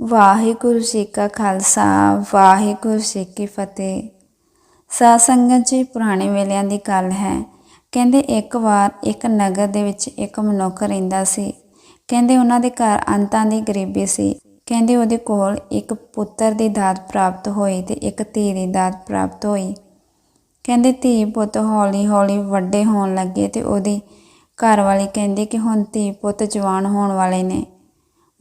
ਵਾਹਿਗੁਰੂ ਜੀ ਕਾ ਖਾਲਸਾ, ਵਾਹਿਗੁਰੂ ਜੀ ਕੀ ਫਤਿਹ। ਸਾਧ ਸੰਗਤ ਜੀ, ਪੁਰਾਣੇ ਵੇਲਿਆਂ ਦੀ ਗੱਲ ਹੈ। ਕਹਿੰਦੇ ਇੱਕ ਵਾਰ ਇੱਕ ਨਗਰ ਦੇ ਵਿੱਚ ਇੱਕ ਮਨੁੱਖ ਰਹਿੰਦਾ ਸੀ। ਕਹਿੰਦੇ ਉਹਨਾਂ ਦੇ ਘਰ ਅੰਤਾਂ ਦੀ ਗਰੀਬੀ ਸੀ। ਕਹਿੰਦੇ ਉਹਦੇ ਕੋਲ ਇੱਕ ਪੁੱਤਰ ਦੀ ਦਾਤ ਪ੍ਰਾਪਤ ਹੋਈ ਤੇ ਇੱਕ ਧੀ ਦੀ ਦਾਤ ਪ੍ਰਾਪਤ ਹੋਈ। ਕਹਿੰਦੇ ਧੀ ਪੁੱਤ ਹੌਲੀ ਹੌਲੀ ਵੱਡੇ ਹੋਣ ਲੱਗੇ ਤੇ ਉਹਦੀ ਘਰ ਵਾਲੀ ਕਹਿੰਦੀ ਕਿ ਹੁਣ ਧੀ ਪੁੱਤ ਜਵਾਨ ਹੋਣ ਵਾਲੇ ਨੇ।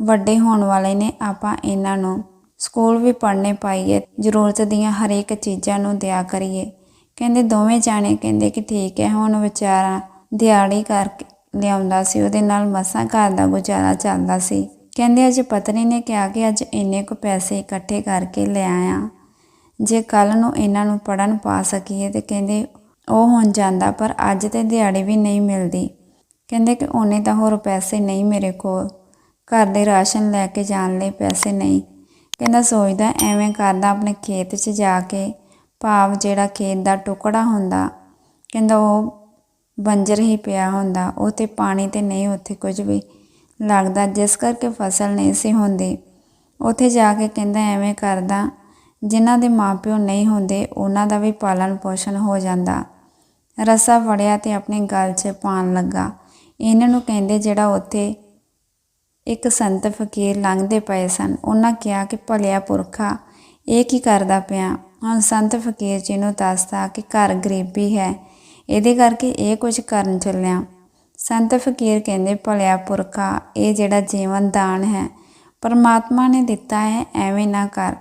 ਵੱਡੇ ਹੋਣ ਵਾਲੇ ਨੇ, ਆਪਾਂ ਇਹਨਾਂ ਨੂੰ ਸਕੂਲ ਵੀ ਪੜ੍ਹਨੇ ਪਾਈਏ, ਜ਼ਰੂਰਤ ਦੀਆਂ ਹਰੇਕ ਚੀਜ਼ਾਂ ਨੂੰ ਦਿਆ ਕਰੀਏ। ਕਹਿੰਦੇ ਦੋਵੇਂ ਜਾਣੇ ਕਹਿੰਦੇ ਕਿ ਠੀਕ ਹੈ, ਹੁਣ ਵਿਚਾਰਾ ਦਿਹਾੜੀ ਕਰਕੇ ਲਿਆਉਂਦਾ ਸੀ, ਉਹਦੇ ਨਾਲ ਮਸਾਂ ਘਰ ਦਾ ਗੁਜ਼ਾਰਾ ਚੱਲਦਾ ਸੀ। ਕਹਿੰਦੇ ਅੱਜ ਪਤਨੀ ਨੇ ਕਿਹਾ ਕਿ ਅੱਜ ਇੰਨੇ ਕੁ ਪੈਸੇ ਇਕੱਠੇ ਕਰਕੇ ਲੈ ਆਇਆ। ਜੇ ਕੱਲ ਨੂੰ ਇਹਨਾਂ ਨੂੰ ਪੜਨ ਪਾ ਸਕੀਏ ਤੇ ਕਹਿੰਦੇ ਉਹ ਹੁਣ ਜਾਂਦਾ, ਪਰ ਅੱਜ ਤੇ ਦਿਹਾੜੀ ਵੀ ਨਹੀਂ ਮਿਲਦੀ। ਕਹਿੰਦੇ ਕਿ ਉਹਨੇ ਤਾਂ ਹੋਰ ਪੈਸੇ ਨਹੀਂ ਮੇਰੇ ਕੋਲ। ਘਰ ਦੇ ਰਾਸ਼ਨ ਲੈ ਕੇ ਜਾਣ ਲਈ ਪੈਸੇ ਨਹੀਂ। ਕਹਿੰਦਾ ਸੋਚਦਾ ਐਵੇਂ ਕਰਦਾ ਆਪਣੇ ਖੇਤ 'ਚ ਜਾ ਕੇ ਭਾਵ ਜਿਹੜਾ ਖੇਤ ਦਾ ਟੁਕੜਾ ਹੁੰਦਾ, ਕਹਿੰਦਾ ਉਹ ਬੰਜਰ ਹੀ ਪਿਆ ਹੁੰਦਾ, ਉਹ ਤੇ ਪਾਣੀ ਤੇ ਨਹੀਂ ਉੱਥੇ ਕੁਝ ਵੀ ਲੱਗਦਾ, ਜਿਸ ਕਰਕੇ ਫਸਲ ਨਹੀਂ ਸੀ ਹੁੰਦੀ। ਉੱਥੇ ਜਾ ਕੇ ਕਹਿੰਦਾ ਐਵੇਂ ਕਰਦਾ, ਜਿਨ੍ਹਾਂ ਦੇ ਮਾਪਿਓ ਨਹੀਂ ਹੁੰਦੇ, ਉਹਨਾਂ ਦਾ ਵੀ ਪਾਲਣ ਪੋਸ਼ਣ ਹੋ ਜਾਂਦਾ। ਰਸਾ ਫੜਿਆ ਤੇ ਆਪਣੀ ਗੱਲ 'ਚ ਪਾਣ ਲੱਗਾ। ਇਹਨਾਂ ਨੂੰ ਕਹਿੰਦੇ ਜਿਹੜਾ ਉੱਥੇ ਇੱਕ ਸੰਤ ਫਕੀਰ ਲੰਘਦੇ ਪਏ ਸਨ। ਉਹਨਾਂ ਕਿਹਾ ਕਿ ਭਲਿਆ ਪੁਰਖਾ, ਇਹ ਕੀ ਕਰਦਾ ਪਿਆ? ਹੁਣ ਸੰਤ ਫਕੀਰ ਜੀ ਨੂੰ ਦੱਸਦਾ ਕਿ ਘਰ ਗਰੀਬੀ ਹੈ। ਇਹਦੇ ਕਰਕੇ ਇਹ ਕੁਝ ਕਰਨ ਚੱਲਿਆ। ਸੰਤ ਫਕੀਰ ਕਹਿੰਦੇ, ਭਲਿਆ ਪੁਰਖਾ, ਇਹ ਜਿਹੜਾ ਜੀਵਨ ਦਾਨ ਹੈ, ਪਰਮਾਤਮਾ ਨੇ ਦਿੱਤਾ ਹੈ, ਐਵੇਂ ਨਾ ਕਰ।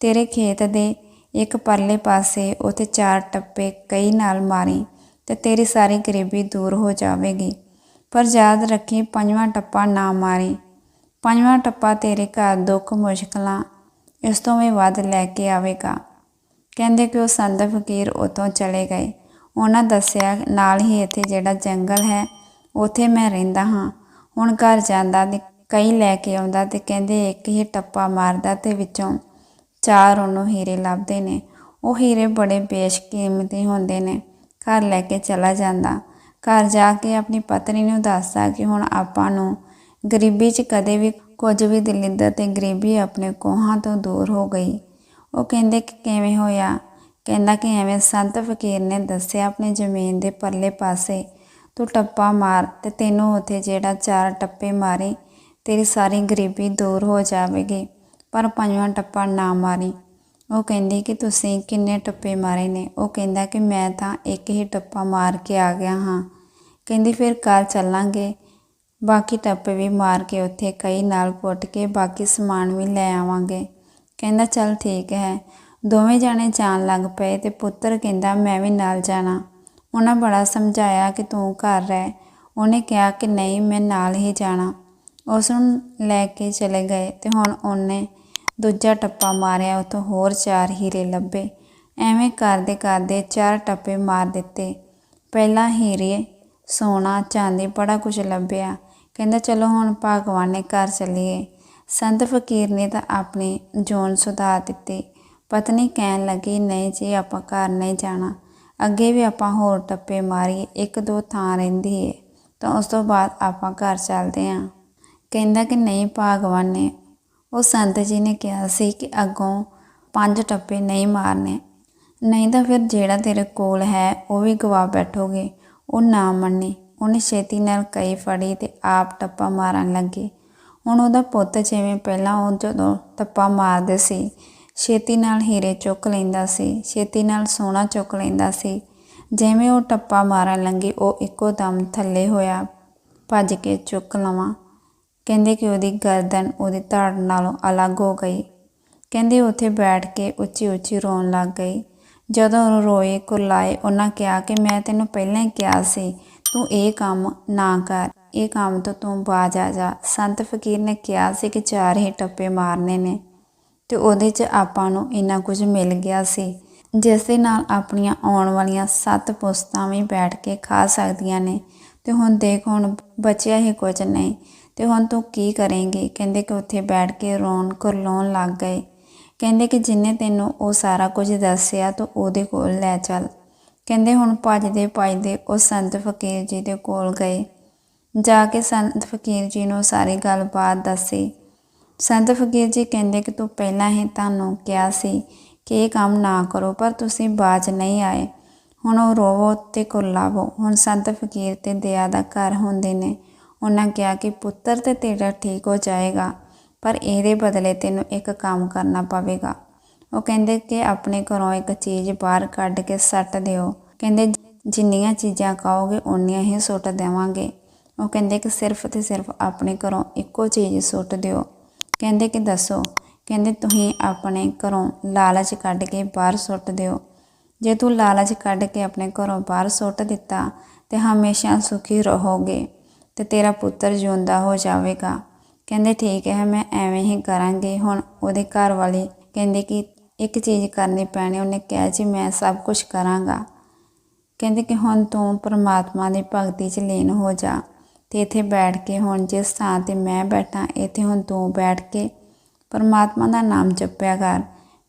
ਤੇਰੇ ਖੇਤ ਦੇ ਇੱਕ ਪਰਲੇ ਪਾਸੇ ਉਥੇ ਚਾਰ ਟੱਪੇ ਕਈ ਨਾਲ ਮਾਰੀ ਤੇ ਤੇਰੀ ਸਾਰੀ ਗਰੀਬੀ ਦੂਰ ਹੋ ਜਾਵੇਗੀ। ਪਰ ਯਾਦ ਰੱਖੀ, ਪੰਜਵਾਂ ਟੱਪਾ ਨਾ ਮਾਰੀ। ਪੰਜਵਾਂ ਟੱਪਾ ਤੇਰੇ ਘਰ ਦੁੱਖ ਮੁਸ਼ਕਲਾਂ, ਇਸ ਤੋਂ ਵੀ ਵੱਧ ਲੈ ਕੇ ਆਵੇਗਾ। ਕਹਿੰਦੇ ਕਿ ਉਹ ਸੰਤ ਫਕੀਰ ਉਤੋਂ ਚਲੇ ਗਏ। ਉਹਨਾਂ ਦੱਸਿਆ, ਨਾਲ ਹੀ ਇੱਥੇ ਜਿਹੜਾ ਜੰਗਲ ਹੈ, ਉੱਥੇ ਮੈਂ ਰਹਿੰਦਾ ਹਾਂ। ਹੁਣ ਘਰ ਜਾਂਦਾ ਤੇ ਕਈ ਲੈ ਕੇ ਆਉਂਦਾ ਤੇ ਕਹਿੰਦੇ ਇੱਕ ਹੀ ਟੱਪਾ ਮਾਰਦਾ ਤੇ ਵਿੱਚੋਂ ਚਾਰ ਉਹਨੂੰ ਹੀਰੇ ਲੱਭਦੇ ਨੇ। ਉਹ ਹੀਰੇ ਬੜੇ ਬੇਸ਼ਕੀਮਤੀ ਹੁੰਦੇ ਨੇ। ਘਰ ਲੈ ਕੇ ਚਲਾ ਜਾਂਦਾ। ਘਰ ਜਾ ਕੇ ਆਪਣੀ ਪਤਨੀ ਨੂੰ ਦੱਸਦਾ ਕਿ ਹੁਣ ਆਪਾਂ ਨੂੰ ਗਰੀਬੀ 'ਚ ਕਦੇ ਵੀ ਕੁਝ ਵੀ ਦਲਿੱਦਰ ਤੇ ਗਰੀਬੀ ਆਪਣੇ ਕੋਹਾਂ ਤੋਂ ਦੂਰ ਹੋ ਗਈ। ਉਹ ਕਹਿੰਦੇ ਕਿ ਕਿਵੇਂ ਹੋਇਆ? ਕਹਿੰਦਾ ਕਿ ਐਵੇਂ ਸੰਤ ਫਕੀਰ ਨੇ ਦੱਸਿਆ ਆਪਣੀ ਜ਼ਮੀਨ ਦੇ ਪਰਲੇ ਪਾਸੇ, ਤੂੰ ਟੱਪਾ ਮਾਰ ਤੇ ਤੈਨੂੰ ਉੱਥੇ ਜਿਹੜਾ ਚਾਰ ਟੱਪੇ ਮਾਰੇ, ਤੇਰੀ ਸਾਰੀ ਗਰੀਬੀ ਦੂਰ ਹੋ ਜਾਵੇਗੀ, ਪਰ ਪੰਜਵਾਂ ਟੱਪਾ ਨਾ ਮਾਰੀ। ਉਹ ਕਹਿੰਦੀ ਕਿ ਤੁਸੀਂ ਕਿੰਨੇ ਟੱਪੇ ਮਾਰੇ ਨੇ? ਉਹ ਕਹਿੰਦਾ ਕਿ ਮੈਂ ਤਾਂ ਇੱਕ ਹੀ ਟੱਪਾ ਮਾਰ ਕੇ ਆ ਗਿਆ ਹਾਂ। ਕਹਿੰਦੀ, ਫਿਰ ਕੱਲ ਚੱਲਾਂਗੇ? ਬਾਕੀ ਟੱਪੇ ਵੀ ਮਾਰ ਕੇ ਉੱਥੇ ਕਈ ਨਾਲ ਪੁੱਟ ਕੇ ਬਾਕੀ ਸਮਾਨ ਵੀ ਲੈ ਆਵਾਂਗੇ। ਕਹਿੰਦਾ, ਚੱਲ ਠੀਕ ਹੈ। ਦੋਵੇਂ ਜਾਣੇ ਜਾਣ ਲੱਗ ਪਏ ਤੇ ਪੁੱਤਰ ਕਹਿੰਦਾ, ਮੈਂ ਵੀ ਨਾਲ ਜਾਣਾ। ਉਹਨਾਂ ਬੜਾ ਸਮਝਾਇਆ ਕਿ ਤੂੰ ਘਰ ਰਹਿ। ਉਹਨੇ ਕਿਹਾ ਕਿ ਨਹੀਂ, ਮੈਂ ਨਾਲ ਹੀ ਜਾਣਾ। ਉਸ ਨੂੰ ਲੈ ਕੇ ਚਲੇ ਗਏ ਤੇ ਹੁਣ ਉਹਨੇ ਦੂਜਾ ਟੱਪਾ ਮਾਰਿਆ ਉਤੋਂ ਹੋਰ ਚਾਰ ਹੀਰੇ ਲੱਭੇ। ਐਵੇਂ ਕਰਦੇ ਕਰਦੇ ਚਾਰ ਟੱਪੇ ਮਾਰ ਦਿੱਤੇ। ਪਹਿਲਾ ਹੀਰੇ, ਸੋਨਾ, ਚਾਂਦੀ, ਬੜਾ ਕੁਝ ਲੱਭਿਆ। ਕਹਿੰਦਾ, ਚਲੋ ਹੁਣ ਭਗਵਾਨ ਦੇ ਘਰ ਚੱਲੀਏ। ਸੰਤ ਫਕੀਰ ਨੇ ਤਾਂ ਆਪਣੀ ਜੋਨ ਸੁਧਾਰ ਦਿੱਤੀ। ਪਤਨੀ ਕਹਿਣ ਲੱਗੀ, ਨਹੀਂ ਜੀ, ਆਪਾਂ ਘਰ ਨਹੀਂ ਜਾਣਾ। ਅੱਗੇ ਵੀ ਆਪਾਂ ਹੋਰ ਟੱਪੇ ਮਾਰੀਏ, ਇੱਕ ਦੋ ਥਾਂ ਰਹਿੰਦੀ ਹੈ ਤਾਂ ਉਸ ਤੋਂ ਬਾਅਦ ਆਪਾਂ ਘਰ ਚੱਲਦੇ ਆਂ। ਕਹਿੰਦਾ ਕਿ ਨਹੀਂ, ਭਗਵਾਨ ਨੇ, ਉਹ ਸੰਤ ਜੀ ਨੇ ਕਿਹਾ ਸੀ ਕਿ ਅੱਗੋਂ ਪੰਜ ਟੱਪੇ ਨਹੀਂ ਮਾਰਨੇ। ਨਹੀਂ ਤਾਂ ਫਿਰ ਜਿਹੜਾ ਤੇਰੇ ਕੋਲ ਹੈ, ਉਹ ਵੀ ਗਵਾ ਬੈਠੋਗੇ, ਉਹ ਨਾ ਮੰਨੇ। ਉਹਨੇ ਛੇਤੀ ਨਾਲ ਕਈ ਫੜੀ ਤੇ ਆਪ ਟੱਪਾ ਮਾਰਨ ਲੱਗੇ। ਹੁਣ ਉਹਦਾ ਪੁੱਤ ਜਿਵੇਂ ਪਹਿਲਾਂ ਉਹ ਜਦੋਂ ਟੱਪਾ ਮਾਰਦੇ ਸੀ, ਛੇਤੀ ਨਾਲ ਹੀਰੇ ਚੁੱਕ ਲੈਂਦਾ ਸੀ, ਛੇਤੀ ਨਾਲ ਸੋਨਾ ਚੁੱਕ ਲੈਂਦਾ ਸੀ। ਜਿਵੇਂ ਉਹ ਟੱਪਾ ਮਾਰਨ ਲੱਗੀ, ਉਹ ਇੱਕੋ ਦਮ ਥੱਲੇ ਹੋਇਆ, ਭੱਜ ਕੇ ਚੁੱਕ ਲਵਾਂ। ਕਹਿੰਦੇ ਕਿ ਉਹਦੀ ਗਰਦਨ ਉਹਦੀ ਧੜ ਨਾਲੋਂ ਅਲੱਗ ਹੋ ਗਈ। ਕਹਿੰਦੇ ਉੱਥੇ ਬੈਠ ਕੇ ਉੱਚੀ ਉੱਚੀ ਰੋਣ ਲੱਗ ਗਈ। ਜਦੋਂ ਉਹ ਰੋਏ ਕੁਰਲਾਏ, ਉਹਨਾਂ ਕਿਹਾ ਕਿ ਮੈਂ ਤੈਨੂੰ ਪਹਿਲਾਂ ਹੀ ਕਿਹਾ ਸੀ ਤੂੰ ਇਹ ਕੰਮ ਨਾ ਕਰ। ਇਹ ਕੰਮ ਤੋਂ ਤੂੰ ਬਾਜ ਆ ਜਾ। ਸੰਤ ਫਕੀਰ ਨੇ ਕਿਹਾ ਸੀ ਕਿ ਚਾਰ ਹੀ ਟੱਪੇ ਮਾਰਨੇ ਨੇ ਤੇ ਉਹਦੇ 'ਚ ਆਪਾਂ ਨੂੰ ਇੰਨਾ ਕੁਝ ਮਿਲ ਗਿਆ ਸੀ। ਜਿਸ ਦੇ ਨਾਲ ਆਪਣੀਆਂ ਆਉਣ ਵਾਲੀਆਂ ਸੱਤ ਪੁਸਤਾਂ ਵੀ ਬੈਠ ਕੇ ਖਾ ਸਕਦੀਆਂ ਨੇ। ਤੇ ਹੁਣ ਦੇਖ, ਹੁਣ ਬਚਿਆ ਹੀ ਕੁਝ ਨਹੀਂ। ਤੇ ਹੁਣ ਤੂੰ ਕੀ ਕਰੇਂਗੀ? ਕਹਿੰਦੇ ਕਿ ਉੱਥੇ ਬੈਠ ਕੇ ਰੋਣ ਕੁਰਲਾਉਣ ਲੱਗ ਗਏ। ਕਹਿੰਦੇ ਕਿ ਜਿੰਨੇ ਤੈਨੂੰ ਉਹ ਸਾਰਾ ਕੁਝ ਦੱਸਿਆ, ਤੂੰ ਉਹਦੇ ਕੋਲ ਲੈ ਚੱਲ। ਕਹਿੰਦੇ ਹੁਣ ਭੱਜਦੇ ਭੱਜਦੇ ਉਹ ਸੰਤ ਫਕੀਰ ਜੀ ਦੇ ਕੋਲ ਗਏ। ਜਾ ਕੇ ਸੰਤ ਫਕੀਰ ਜੀ ਨੂੰ ਸਾਰੀ ਗੱਲਬਾਤ ਦੱਸੀ। ਸੰਤ ਫਕੀਰ ਜੀ ਕਹਿੰਦੇ ਕਿ ਤੂੰ ਪਹਿਲਾਂ ਹੀ ਤੁਹਾਨੂੰ ਕਿਹਾ ਸੀ ਕਿ ਇਹ ਕੰਮ ਨਾ ਕਰੋ, ਪਰ ਤੁਸੀਂ ਬਾਜ ਨਹੀਂ ਆਏ। ਹੁਣ ਉਹ ਰੋਵੋ ਤੇ ਕੁਰਲਾਵੋ। ਹੁਣ ਸੰਤ ਫਕੀਰ ਤੇ ਦਇਆ ਦਾ ਘਰ ਹੁੰਦੇ ਨੇ। ਉਹਨਾਂ ਕਿਹਾ ਕਿ ਪੁੱਤਰ ਤੇ ਤੇਰਾ ਠੀਕ ਹੋ ਜਾਏਗਾ, ਪਰ ਇਹਦੇ ਬਦਲੇ ਤੈਨੂੰ ਇੱਕ ਕੰਮ ਕਰਨਾ ਪਵੇਗਾ। ਉਹ ਕਹਿੰਦੇ ਕਿ ਆਪਣੇ ਘਰੋਂ ਇੱਕ ਚੀਜ਼ ਬਾਹਰ ਕੱਢ ਕੇ ਸੱਟ ਦਿਓ। ਕਹਿੰਦੇ, ਜਿੰਨੀਆਂ ਚੀਜ਼ਾਂ ਕਹੋਗੇ ਓਨੀਆਂ ਹੀ ਸੁੱਟ ਦੇਵਾਂਗੇ। ਉਹ ਕਹਿੰਦੇ ਕਿ ਸਿਰਫ ਤੇ ਸਿਰਫ ਆਪਣੇ ਘਰੋਂ ਇੱਕੋ ਚੀਜ਼ ਸੁੱਟ ਦਿਓ। ਕਹਿੰਦੇ ਕਿ, ਦੱਸੋ। ਕਹਿੰਦੇ, ਤੁਸੀਂ ਆਪਣੇ ਘਰੋਂ ਲਾਲਚ ਕੱਢ ਕੇ ਬਾਹਰ ਸੁੱਟ ਦਿਓ। ਜੇ ਤੂੰ ਲਾਲਚ ਕੱਢ ਕੇ ਆਪਣੇ ਘਰੋਂ ਬਾਹਰ ਸੁੱਟ ਦਿੱਤਾ, ਤੇ ਹਮੇਸ਼ਾ ਸੁਖੀ ਰਹੋਗੇ ਤੇ ਤੇਰਾ ਪੁੱਤਰ ਜਿਉਂਦਾ ਹੋ ਜਾਵੇਗਾ। ਕਹਿੰਦੇ, ਠੀਕ ਹੈ, ਮੈਂ ਐਵੇਂ ਹੀ ਕਰਾਂਗੀ। ਹੁਣ ਉਹਦੇ ਘਰ ਵਾਲੀ ਕਹਿੰਦੇ ਕਿ ਇੱਕ ਚੀਜ਼ ਕਰਨੀ ਪੈਣੀ, ਉਹਨੇ ਕਿਹਾ ਜੀ ਮੈਂ ਸਭ ਕੁਝ ਕਰਾਂਗਾ। ਕਹਿੰਦੇ ਕਿ ਹੁਣ ਤੂੰ ਪਰਮਾਤਮਾ ਦੀ ਭਗਤੀ 'ਚ ਲੀਨ ਹੋ ਜਾ। ਤੇ ਇੱਥੇ ਬੈਠ ਕੇ ਹੁਣ ਜਿਸ ਥਾਂ ਤੇ ਮੈਂ ਬੈਠਾ, ਇੱਥੇ ਹੁਣ ਤੂੰ ਬੈਠ ਕੇ ਪਰਮਾਤਮਾ ਦਾ ਨਾਮ ਜਪਿਆ ਕਰ।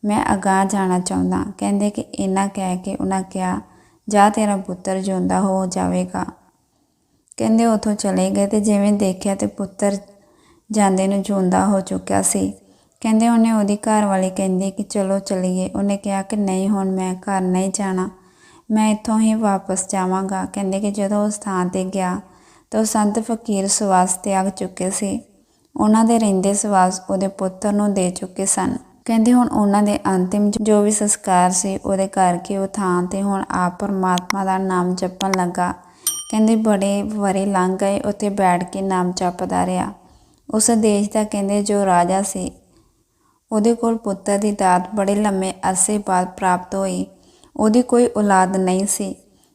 ਮੈਂ ਅਗਾਹ ਜਾਣਾ ਚਾਹੁੰਦਾ। ਕਹਿੰਦੇ ਕਿ ਇਹਨਾਂ ਕਹਿ ਕੇ ਉਹਨਾਂ ਕਿਹਾ, ਜਾ ਤੇਰਾ ਪੁੱਤਰ ਜਿਉਂਦਾ ਹੋ ਜਾਵੇਗਾ। ਕਹਿੰਦੇ ਉਥੋਂ ਚਲੇ ਗਏ ਤੇ ਜਿਵੇਂ ਦੇਖਿਆ ਤੇ ਪੁੱਤਰ ਜਾਂਦੇ ਨੂੰ ਜਿਉਂਦਾ ਹੋ ਚੁੱਕਿਆ ਸੀ। ਕਹਿੰਦੇ ਉਹਨੇ ਉਹਦੀ ਘਰ ਵਾਲੀ ਕਹਿੰਦੀ ਕਿ ਚਲੋ ਚਲੀਏ। ਉਹਨੇ ਕਿਹਾ ਕਿ ਨਹੀਂ, ਹੁਣ ਮੈਂ ਘਰ ਨਹੀਂ ਜਾਣਾ। ਮੈਂ ਇੱਥੋਂ ਹੀ ਵਾਪਸ ਜਾਵਾਂਗਾ। ਕਹਿੰਦੇ ਕਿ ਜਦੋਂ ਉਸ ਥਾਂ ਤੇ ਗਿਆ ਤਾਂ ਉਹ ਸੰਤ ਫਕੀਰ ਸਵਾਸ ਤਿਆਗ ਚੁੱਕੇ ਸੀ। ਉਹਨਾਂ ਦੇ ਰਹਿੰਦੇ ਸਵਾਸ ਉਹਦੇ ਪੁੱਤਰ ਨੂੰ ਦੇ ਚੁੱਕੇ ਸਨ। ਕਹਿੰਦੇ ਹੁਣ ਉਹਨਾਂ ਦੇ ਅੰਤਿਮ ਜੋ ਵੀ ਸੰਸਕਾਰ ਸੀ ਉਹਦੇ ਕਰਕੇ ਉਹ ਥਾਂ ਤੇ ਹੁਣ ਆਪ ਪਰਮਾਤਮਾ ਦਾ ਨਾਮ ਜਪਣ ਲੱਗਾ। ਕਹਿੰਦੇ ਬੜੇ ਵਰੇ ਲੰਘ ਗਏ, ਉੱਥੇ ਬੈਠ ਕੇ ਨਾਮ ਜਪਦਾ ਰਿਹਾ। ਉਸ ਦੇਸ਼ ਦਾ ਕਹਿੰਦੇ ਜੋ ਰਾਜਾ ਸੀ ਉਹਦੇ ਕੋਲ ਪੁੱਤਰ ਦੀ ਦਾਤ ਬੜੇ ਲੰਮੇ ਅਰਸੇ ਬਾਅਦ ਪ੍ਰਾਪਤ ਹੋਈ। ਉਹਦੀ ਕੋਈ ਔਲਾਦ ਨਹੀਂ ਸੀ।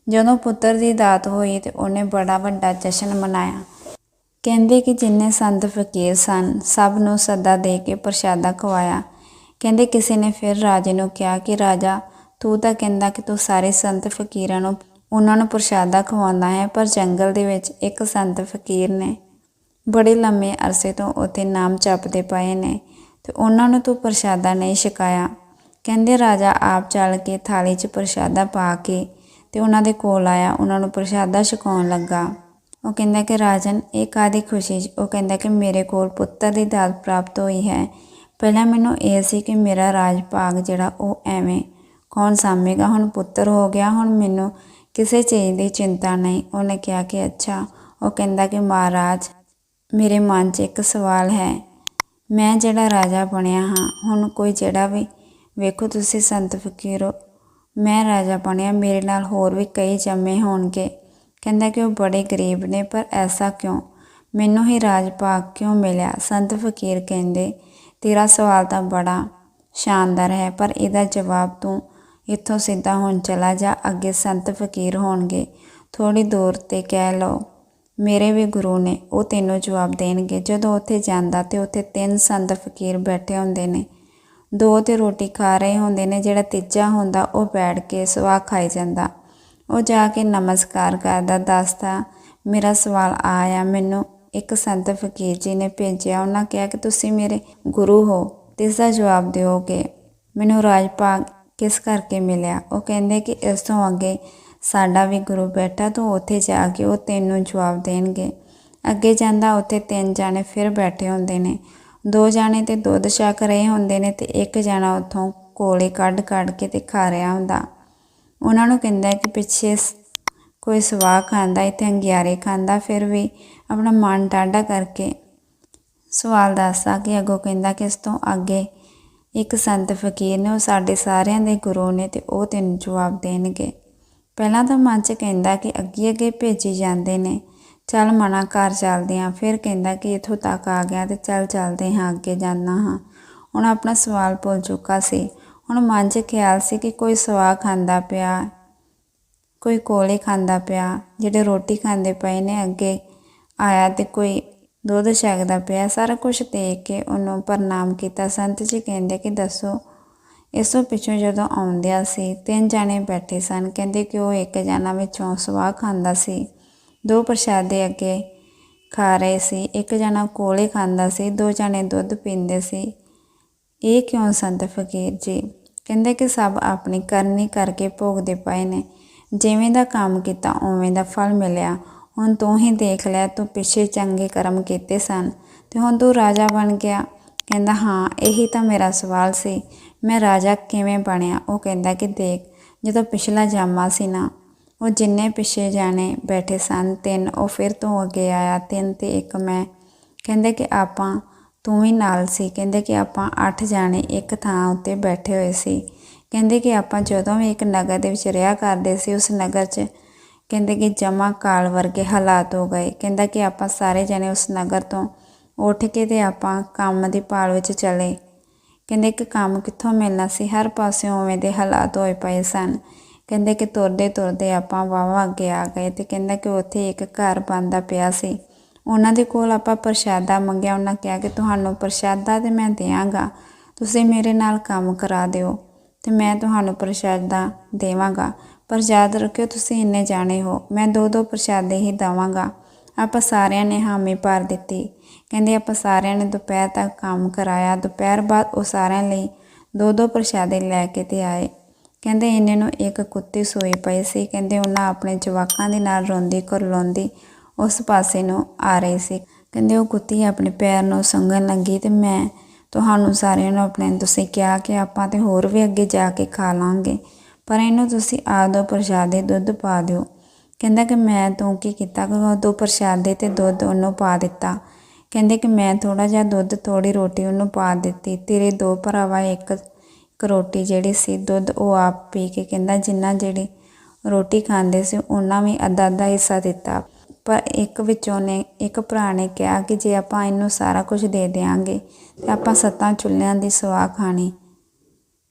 ਜਦੋਂ ਪੁੱਤਰ ਦੀ ਦਾਤ ਹੋਈ ਤੇ ਉਹਨੇ ਬੜਾ ਵੱਡਾ ਜਸ਼ਨ ਮਨਾਇਆ। ਕਹਿੰਦੇ ਕਿ ਜਿੰਨੇ ਸੰਤ ਫਕੀਰ ਸਨ, ਸਭ ਨੂੰ ਸੱਦਾ ਦੇ ਕੇ ਪ੍ਰਸ਼ਾਦਾ ਖਵਾਇਆ। ਕਹਿੰਦੇ ਕਿਸੇ ਨੇ ਫਿਰ ਰਾਜੇ ਨੂੰ ਕਿਹਾ ਕਿ, ਰਾਜਾ, ਤੂੰ ਤਾਂ ਕਹਿੰਦਾ ਕਿ ਤੂੰ ਸਾਰੇ ਸੰਤ ਫਕੀਰਾਂ ਨੂੰ, ਉਹਨਾਂ ਨੂੰ ਪ੍ਰਸ਼ਾਦਾ ਖਵਾਉਂਦਾ ਹੈ, ਪਰ ਜੰਗਲ ਦੇ ਵਿੱਚ ਇੱਕ ਸੰਤ ਫਕੀਰ ਨੇ ਬੜੇ ਲੰਮੇ ਅਰਸੇ ਤੋਂ ਉੱਥੇ ਨਾਮ ਜਪਦੇ ਪਏ ਨੇ। ਤੇ ਉਹਨਾਂ ਨੂੰ ਤੂੰ ਪ੍ਰਸ਼ਾਦਾ ਨਹੀਂ ਛਕਾਇਆ। ਕਹਿੰਦੇ ਰਾਜਾ ਆਪ ਚੱਲ ਕੇ ਥਾਲੀ 'ਚ ਪ੍ਰਸ਼ਾਦਾ ਪਾ ਕੇ ਤੇ ਉਹਨਾਂ ਦੇ ਕੋਲ ਆਇਆ, ਉਹਨਾਂ ਨੂੰ ਪ੍ਰਸ਼ਾਦਾ ਛਕਾਉਣ ਲੱਗਾ। ਉਹ ਕਹਿੰਦਾ ਕਿ ਰਾਜਨ, ਇਹ ਕਾਦੀ ਖੁਸ਼ੀ 'ਚ? ਉਹ ਕਹਿੰਦਾ ਕਿ ਮੇਰੇ ਕੋਲ ਪੁੱਤਰ ਦੀ ਦਾਤ ਪ੍ਰਾਪਤ ਹੋਈ ਹੈ। ਪਹਿਲਾਂ ਮੈਨੂੰ ਇਹ ਸੀ ਕਿ ਮੇਰਾ ਰਾਜ ਭਾਗ ਜਿਹੜਾ ਉਹ ਐਵੇਂ, ਕੌਣ ਸਾਂਭੇਗਾ? ਹੁਣ ਪੁੱਤਰ ਹੋ ਗਿਆ, ਹੁਣ ਮੈਨੂੰ ਕਿਸੇ ਚੀਜ਼ ਦੀ ਚਿੰਤਾ ਨਹੀਂ। ਉਹਨੇ ਕਿਹਾ ਕਿ ਅੱਛਾ, ਉਹ ਕਹਿੰਦਾ ਕਿ ਮਹਾਰਾਜ, ਮੇਰੇ ਮਨ 'ਚ ਇੱਕ ਸਵਾਲ ਹੈ। ਮੈਂ ਜਿਹੜਾ ਰਾਜਾ ਬਣਿਆ ਹਾਂ, ਹੁਣ ਕੋਈ ਜਿਹੜਾ ਵੀ, ਵੇਖੋ ਤੁਸੀਂ ਸੰਤ ਫਕੀਰ। ਹੋ ਮੈਂ ਰਾਜਾ ਬਣਿਆ, ਮੇਰੇ ਨਾਲ ਹੋਰ ਵੀ ਕਈ ਜੰਮੇ ਹੋਣਗੇ। ਕਹਿੰਦਾ ਕਿ ਉਹ ਬੜੇ ਗਰੀਬ ਨੇ, ਪਰ ਐਸਾ ਕਿਉਂ? ਮੈਨੂੰ ਹੀ ਰਾਜ ਭਾਗ ਕਿਉਂ ਮਿਲਿਆ? ਸੰਤ ਫਕੀਰ ਕਹਿੰਦੇ, ਤੇਰਾ ਸਵਾਲ ਤਾਂ ਬੜਾ ਸ਼ਾਨਦਾਰ ਹੈ, ਪਰ ਇਹਦਾ ਜਵਾਬ ਤੂੰ ਇੱਥੋਂ ਸਿੱਧਾ ਹੁਣ ਚਲਾ ਜਾ, ਅੱਗੇ ਸੰਤ ਫਕੀਰ ਹੋਣਗੇ। ਥੋੜੀ ਦੂਰ ਤੇ ਕਹਿ ਲਓ। ਮੇਰੇ ਵੀ ਗੁਰੂ ਨੇ ਉਹ ਤੈਨੂੰ ਜਵਾਬ ਦੇਣਗੇ। ਜਦੋਂ ਉੱਥੇ ਜਾਂਦਾ ਤੇ ਉੱਥੇ ਤਿੰਨ ਸੰਤ ਫਕੀਰ ਬੈਠੇ ਹੁੰਦੇ ਨੇ। ਦੋ ਤੇ ਰੋਟੀ ਖਾ ਰਹੇ ਹੁੰਦੇ ਨੇ, ਜਿਹੜਾ ਤੀਜਾ ਹੁੰਦਾ ਉਹ ਬੈਠ ਕੇ ਸਵਾ ਖਾਈ ਜਾਂਦਾ। ਉਹ ਜਾ ਕੇ ਨਮਸਕਾਰ ਕਰਦਾ ਦੱਸਦਾ ਮੇਰਾ ਸਵਾਲ ਆਇਆ। ਮੈਨੂੰ ਇੱਕ ਸੰਤ ਫਕੀਰ ਜੀ ਨੇ ਭੇਜਿਆ। ਉਹਨਾਂ ਕਿਹਾ ਕਿ ਤੁਸੀਂ ਮੇਰੇ ਗੁਰੂ ਹੋ ਤੇ ਇਸ ਦਾ ਜਵਾਬ ਦਿਓਗੇ। ਮੈਨੂੰ ਰਾਜ ਭਾਗ ਕਿਸ ਕਰਕੇ ਮਿਲਿਆ? ਉਹ ਕਹਿੰਦੇ ਕਿ ਇਸ ਤੋਂ ਅੱਗੇ ਸਾਡਾ ਵੀ ਗੁਰੂ ਬੈਠਾ, ਤੂੰ ਉੱਥੇ ਜਾ ਕੇ ਉਹ ਤੈਨੂੰ ਜਵਾਬ ਦੇਣਗੇ। ਅੱਗੇ ਜਾਂਦਾ ਉੱਥੇ ਤਿੰਨ ਜਾਣੇ ਫਿਰ ਬੈਠੇ ਹੁੰਦੇ ਨੇ। ਦੋ ਜਾਣੇ ਤੇ ਦੁੱਧ ਛਕ ਰਹੇ ਹੁੰਦੇ ਨੇ ਤੇ ਇੱਕ ਜਾਣਾ ਉੱਥੋਂ ਕੋਲੇ ਕੱਢ ਕੱਢ ਕੇ ਤੇ ਖਾ ਰਿਹਾ ਹੁੰਦਾ। ਉਹਨਾਂ ਨੂੰ ਕਹਿੰਦਾ ਕਿ ਪਿੱਛੇ ਕੋਈ ਸਵਾਹ ਖਾਂਦਾ, ਇੱਥੇ ਅੰਗਿਆਰੇ ਖਾਂਦਾ, ਫਿਰ ਵੀ ਆਪਣਾ ਮਨ ਟਾਢਾ ਕਰਕੇ ਸਵਾਲ ਦੱਸਦਾ ਕਿ ਅੱਗੋਂ ਕਹਿੰਦਾ ਕਿ ਇਸ ਤੋਂ ਅੱਗੇ ਇੱਕ ਸੰਤ ਫਕੀਰ ਨੇ, ਉਹ ਸਾਡੇ ਸਾਰਿਆਂ ਦੇ ਗੁਰੂ ਨੇ ਤੇ ਉਹ ਤੈਨੂੰ ਜਵਾਬ ਦੇਣਗੇ। ਪਹਿਲਾਂ ਤਾਂ ਮਨ 'ਚ ਕਹਿੰਦਾ ਕਿ ਅੱਗੇ ਅੱਗੇ ਭੇਜੀ ਜਾਂਦੇ ਨੇ। ਚੱਲ ਮਨਾ ਘਰ ਚੱਲਦੇ ਹਾਂ ਫਿਰ ਕਹਿੰਦਾ ਕਿ ਇੱਥੋਂ ਤੱਕ ਆ ਗਿਆ ਤੇ ਚੱਲ ਚੱਲਦੇ ਹਾਂ ਅੱਗੇ ਜਾਣਾ ਹਾਂ ਹੁਣ ਆਪਣਾ ਸਵਾਲ ਭੁੱਲ ਚੁੱਕਾ ਸੀ। ਹੁਣ ਮਨ 'ਚ ਖਿਆਲ ਸੀ ਕਿ ਕੋਈ ਸਵਾਹ ਖਾਂਦਾ ਪਿਆ, ਕੋਈ ਕੋਲੇ ਖਾਂਦਾ ਪਿਆ, ਜਿਹੜੇ ਰੋਟੀ ਖਾਂਦੇ ਪਏ ਨੇ ਅੱਗੇ ਆਇਆ ਤੇ ਕੋਈ ਦੁੱਧ ਛਕਦਾ ਪਿਆ। ਸਾਰਾ ਕੁਝ ਦੇਖ ਕੇ ਉਹਨੂੰ ਪ੍ਰਣਾਮ ਕੀਤਾ। ਸੰਤ ਜੀ ਕਹਿੰਦੇ ਕਿ ਦੱਸੋ ਇਸ ਤੋਂ ਪਿੱਛੋਂ ਜਦੋਂ ਆਉਂਦਿਆ ਸੀ, ਤਿੰਨ ਜਾਣੇ ਬੈਠੇ ਸਨ। ਕਹਿੰਦੇ ਕਿ ਉਹ ਇੱਕ ਜਾਣਾ ਵਿੱਚੋਂ ਸਵਾਹ ਖਾਂਦਾ ਸੀ। ਦੋ ਪ੍ਰਸ਼ਾਦੇ ਅੱਗੇ ਖਾ ਰਹੇ ਸੀ। ਇੱਕ ਜਣਾ ਕੋਲੇ ਖਾਂਦਾ ਸੀ, ਦੋ ਜਣੇ ਦੁੱਧ ਪੀਂਦੇ ਸੀ। ਇਹ ਕਿਉਂ ਸੰਤ ਫਕੀਰ ਜੀ? ਕਹਿੰਦੇ ਕਿ ਸਭ ਆਪਣੀ ਕਰਨੀ ਕਰਕੇ ਭੋਗਦੇ ਪਏ ਨੇ। ਜਿਵੇਂ ਦਾ ਕੰਮ ਕੀਤਾ, ਉਵੇਂ ਦਾ ਫਲ ਮਿਲਿਆ। ਹੁਣ ਤੂੰ ਹੀ ਦੇਖ ਲੈ, ਤੂੰ ਪਿੱਛੇ ਚੰਗੇ ਕਰਮ ਕੀਤੇ ਸਨ ਤੇ ਹੁਣ ਤੂੰ ਰਾਜਾ ਬਣ ਗਿਆ। ਕਹਿੰਦਾ, ਹਾਂ, ਇਹੀ ਤਾਂ ਮੇਰਾ ਸਵਾਲ ਸੀ। ਮੈਂ ਰਾਜਾ ਕਿਵੇਂ ਬਣਿਆ? ਉਹ ਕਹਿੰਦਾ ਕਿ ਦੇਖ, ਜਦੋਂ ਪਿਛਲਾ ਜਾਮਾ ਸੀ ਨਾ, ਉਹ ਜਿੰਨੇ ਪਿੱਛੇ ਜਾਣੇ ਬੈਠੇ ਸਨ, ਤਿੰਨ, ਉਹ ਫਿਰ ਤੋਂ ਅੱਗੇ ਆਇਆ, ਤਿੰਨ ਤੇ ਇੱਕ ਮੈਂ। ਕਹਿੰਦੇ ਕਿ ਆਪਾਂ ਤੂੰ ਵੀ ਨਾਲ ਸੀ। ਕਹਿੰਦੇ ਕਿ ਆਪਾਂ ਅੱਠ ਜਾਣੇ ਇੱਕ ਥਾਂ ਉੱਤੇ ਬੈਠੇ ਹੋਏ ਸੀ। ਕਹਿੰਦੇ ਕਿ ਆਪਾਂ ਜਦੋਂ ਵੀ ਇੱਕ ਨਗਰ ਦੇ ਵਿੱਚ ਰਿਹਾ ਕਰਦੇ ਸੀ, ਉਸ ਨਗਰ 'ਚ ਕਹਿੰਦੇ ਕਿ ਜਮਾ ਕਾਲ ਵਰਗੇ ਹਾਲਾਤ ਹੋ ਗਏ। ਕਹਿੰਦਾ ਕਿ ਆਪਾਂ ਸਾਰੇ ਜਣੇ ਉਸ ਨਗਰ ਤੋਂ ਉੱਠ ਕੇ ਤੇ ਆਪਾਂ ਕੰਮ ਦੀ ਭਾਲ ਵਿੱਚ ਚਲੇ। ਕਹਿੰਦੇ ਕਿ ਕੰਮ ਕਿੱਥੋਂ ਮਿਲਣਾ ਸੀ? ਹਰ ਪਾਸਿਓਂ ਉਵੇਂ ਦੇ ਹਾਲਾਤ ਹੋਏ ਪਏ ਸਨ। ਕਹਿੰਦੇ ਕਿ ਤੁਰਦੇ ਤੁਰਦੇ ਆਪਾਂ ਵਾਹਵਾ ਅੱਗੇ ਆ ਗਏ ਤੇ ਕਹਿੰਦਾ ਕਿ ਉੱਥੇ ਇੱਕ ਘਰ ਬੰਦਾ ਪਿਆ ਸੀ। ਉਹਨਾਂ ਦੇ ਕੋਲ ਆਪਾਂ ਪ੍ਰਸ਼ਾਦਾ ਮੰਗਿਆ। ਉਹਨਾਂ ਕਿਹਾ ਕਿ ਤੁਹਾਨੂੰ ਪ੍ਰਸ਼ਾਦਾ ਤੇ ਮੈਂ ਦੇਵਾਂਗਾ। ਤੁਸੀਂ ਮੇਰੇ ਨਾਲ ਕੰਮ ਕਰਾ ਦਿਓ ਤੇ ਮੈਂ ਤੁਹਾਨੂੰ ਪ੍ਰਸ਼ਾਦਾ ਦੇਵਾਂਗਾ। ਪਰ ਯਾਦ ਰੱਖਿਓ, ਤੁਸੀਂ ਇੰਨੇ ਜਾਣੇ ਹੋ। ਮੈਂ ਦੋ ਦੋ ਪ੍ਰਸ਼ਾਦੇ ਹੀ ਦਵਾਂਗਾ। ਆਪਾਂ ਸਾਰਿਆਂ ਨੇ ਹਾਮੀ ਭਰ ਦਿੱਤੀ। ਕਹਿੰਦੇ ਆਪਾਂ ਸਾਰਿਆਂ ਨੇ ਦੁਪਹਿਰ ਤੱਕ ਕੰਮ ਕਰਾਇਆ। ਦੁਪਹਿਰ ਬਾਅਦ ਉਹ ਸਾਰਿਆਂ ਲਈ ਦੋ ਦੋ ਪ੍ਰਸ਼ਾਦੇ ਲੈ ਕੇ ਤੇ ਆਏ। ਕਹਿੰਦੇ ਇੰਨੇ ਨੂੰ ਇੱਕ ਕੁੱਤੀ ਸੋਈ ਪਈ ਸੀ। ਕਹਿੰਦੇ ਉਹਨਾਂ ਆਪਣੇ ਜਵਾਕਾਂ ਦੇ ਨਾਲ ਰੋਂਦੀ ਕੁਰਲਾਉਂਦੀ ਉਸ ਪਾਸੇ ਨੂੰ ਆ ਰਹੀ ਸੀ। ਕਹਿੰਦੇ ਉਹ ਕੁੱਤੀ ਆਪਣੇ ਪੈਰ ਨੂੰ ਸੰਗਣ ਲੱਗੀ ਤੇ ਮੈਂ ਤੁਹਾਨੂੰ ਸਾਰਿਆਂ ਨੂੰ ਆਪਣੇ ਤੁਸੀਂ ਕਿਹਾ ਕਿ ਆਪਾਂ ਤੇ ਹੋਰ ਵੀ ਅੱਗੇ ਜਾ ਕੇ ਖਾ ਲਾਂਗੇ। ਪਰ ਇਹਨੂੰ ਤੁਸੀਂ ਆਦੋ ਪ੍ਰਸ਼ਾਦੇ ਦੁੱਧ ਪਾ ਦਿਓ। ਕਹਿੰਦਾ ਕਿ ਮੈਂ ਤੂੰ ਕੀ ਕੀਤਾ? ਕਿ ਉਹ ਦੋ ਪ੍ਰਸ਼ਾਦੇ ਤੇ ਦੁੱਧ ਉਹਨੂੰ ਪਾ ਦਿੱਤਾ। ਕਹਿੰਦੇ ਕਿ ਮੈਂ ਥੋੜਾ ਜਿਹਾ ਦੁੱਧ ਥੋੜੀ ਰੋਟੀ ਉਹਨੂੰ ਪਾ ਦਿੱਤੀ। ਤੇਰੇ ਦੋ ਭਰਾਵਾ, ਇੱਕ ਇੱਕ ਰੋਟੀ ਜਿਹੜੀ ਸੀ ਦੁੱਧ ਉਹ ਆਪ ਪੀ ਕੇ ਕਹਿੰਦਾ ਜਿੰਨਾ ਜਿਹੜੀ ਰੋਟੀ ਖਾਂਦੇ ਸੀ ਉਹਨਾਂ ਵੀ ਅੱਧਾ ਅੱਧਾ ਹਿੱਸਾ ਦਿੱਤਾ। ਪਰ ਇੱਕ ਵਿੱਚੋਂ ਨੇ, ਇੱਕ ਭਰਾ ਨੇ ਕਿਹਾ ਕਿ ਜੇ ਆਪਾਂ ਇਹਨੂੰ ਸਾਰਾ ਕੁਝ ਦੇ ਦੇਾਂਗੇ ਤੇ ਆਪਾਂ ਸੱਤਾਂ ਚੁੱਲ੍ਹਿਆਂ ਦੀ ਸਵਾਹ ਖਾਣੀ।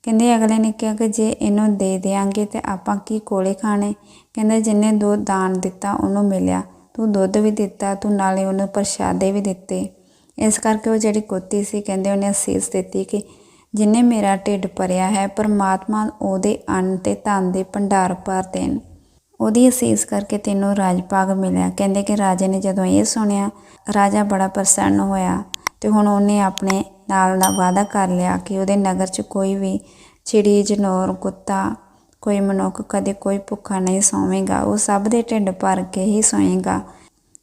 ਕਹਿੰਦੇ ਅਗਲੇ ਨੇ ਕਿਹਾ ਕਿ ਜੇ ਇਹਨੂੰ ਦੇ ਦੇਾਂਗੇ ਤੇ ਆਪਾਂ ਕੀ ਕੋਲੇ ਖਾਣੇ? ਕਹਿੰਦੇ ਜਿੰਨੇ ਦੁੱਧ ਦਾਨ ਦਿੱਤਾ ਉਹਨੂੰ ਮਿਲਿਆ। ਤੂੰ ਦੁੱਧ ਵੀ ਦਿੱਤਾ, ਤੂੰ ਨਾਲੇ ਉਹਨੂੰ ਪ੍ਰਸ਼ਾਦੇ ਵੀ ਦਿੱਤੇ। ਇਸ ਕਰਕੇ ਉਹ ਜਿਹੜੀ ਕੁੱਤੀ ਸੀ, ਕਹਿੰਦੇ ਉਹਨੇ ਅਸੀਸ ਦਿੱਤੀ ਕਿ ਜਿਨੇ ਮੇਰਾ ਢਿੱਡ ਭਰਿਆ ਹੈ, ਪਰਮਾਤਮਾ ਉਹਦੇ ਅੰਨ ਤੇ ਧਨ ਦੇ ਭੰਡਾਰ ਭਰ ਦੇਣ। ਉਹਦੀ ਅਸੀਸ ਕਰਕੇ ਤੈਨੂੰ ਰਾਜ ਭਾਗ ਮਿਲਿਆ। ਕਹਿੰਦੇ ਕਿ ਰਾਜੇ ਨੇ ਜਦੋਂ ਇਹ ਸੁਣਿਆ, ਰਾਜਾ ਬੜਾ ਪ੍ਰਸੰਨ ਹੋਇਆ ਤੇ ਹੁਣ ਉਹਨੇ ਆਪਣੇ ਨਾਲ ਦਾ ਵਾਅਦਾ ਕਰ ਲਿਆ ਕਿ ਉਹਦੇ ਨਗਰ 'ਚ ਕੋਈ ਵੀ ਚਿੜੀ, ਜਨੌਰ, ਕੁੱਤਾ ਕੋਈ ਮਨੁੱਖ ਕਦੇ ਕੋਈ ਭੁੱਖਾ ਨਹੀਂ ਸੌਵੇਗਾ, ਉਹ ਸਭ ਦੇ ਢਿੱਡ ਭਰ ਕੇ ਹੀ ਸੋਏਗਾ।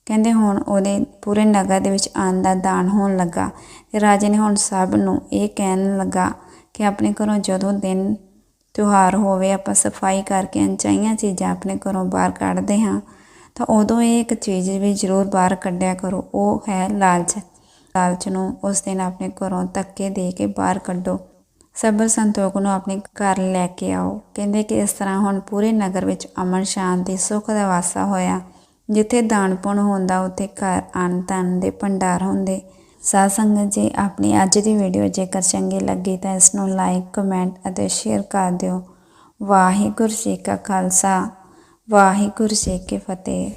ਕਹਿੰਦੇ ਹੁਣ ਉਹਦੇ ਪੂਰੇ ਨਗਰ ਦੇ ਵਿੱਚ ਅੰਨ ਦਾ ਦਾਨ ਹੋਣ ਲੱਗਾ ਤੇ ਰਾਜੇ ਨੇ ਹੁਣ ਸਭ ਨੂੰ ਇਹ ਕਹਿਣ ਲੱਗਾ ਕਿ ਆਪਣੇ ਘਰੋਂ ਜਦੋਂ ਦਿਨ ਤਿਉਹਾਰ ਹੋਵੇ, ਆਪਾਂ ਸਫ਼ਾਈ ਕਰਕੇ ਅਣਚਾਹੀਆਂ ਚੀਜ਼ਾਂ ਆਪਣੇ ਘਰੋਂ ਬਾਹਰ ਕੱਢਦੇ ਹਾਂ, ਤਾਂ ਉਦੋਂ ਇਹ ਇੱਕ ਚੀਜ਼ ਵੀ ਜ਼ਰੂਰ ਬਾਹਰ ਕੱਢਿਆ ਕਰੋ। ਉਹ ਹੈ ਲਾਲਚ। ਲਾਲਚ ਨੂੰ ਉਸ ਦਿਨ ਆਪਣੇ ਘਰੋਂ ਧੱਕੇ ਦੇ ਕੇ ਬਾਹਰ ਕੱਢੋ। ਸਬਰ ਸੰਤੋਖ ਨੂੰ ਆਪਣੇ ਘਰ ਲੈ ਕੇ ਆਓ। ਕਹਿੰਦੇ ਕਿ ਇਸ ਤਰ੍ਹਾਂ ਹੁਣ ਪੂਰੇ ਨਗਰ ਵਿੱਚ ਅਮਨ, ਸ਼ਾਂਤੀ ਸੁੱਖ ਦਾ ਵਾਸਾ ਹੋਇਆ। ਜਿੱਥੇ ਦਾਨ ਪੁਣ ਹੁੰਦਾ, ਉੱਥੇ ਘਰ ਅੰਨ ਧਨ ਦੇ ਭੰਡਾਰ ਹੁੰਦੇ। ਸਾਧ ਸੰਗਤ ਜੀ, ਆਪਣੀ ਅੱਜ ਦੀ ਵੀਡੀਓ ਜੇਕਰ ਚੰਗੀ ਲੱਗੀ ਤਾਂ ਇਸ ਨੂੰ ਲਾਈਕ ਕਮੈਂਟ ਅਤੇ ਸ਼ੇਅਰ ਕਰ ਦਿਓ। ਵਾਹਿਗੁਰੂ ਜੀ ਕਾ ਖਾਲਸਾ, ਵਾਹਿਗੁਰੂ ਜੀ ਕੀ ਫਤਿਹ।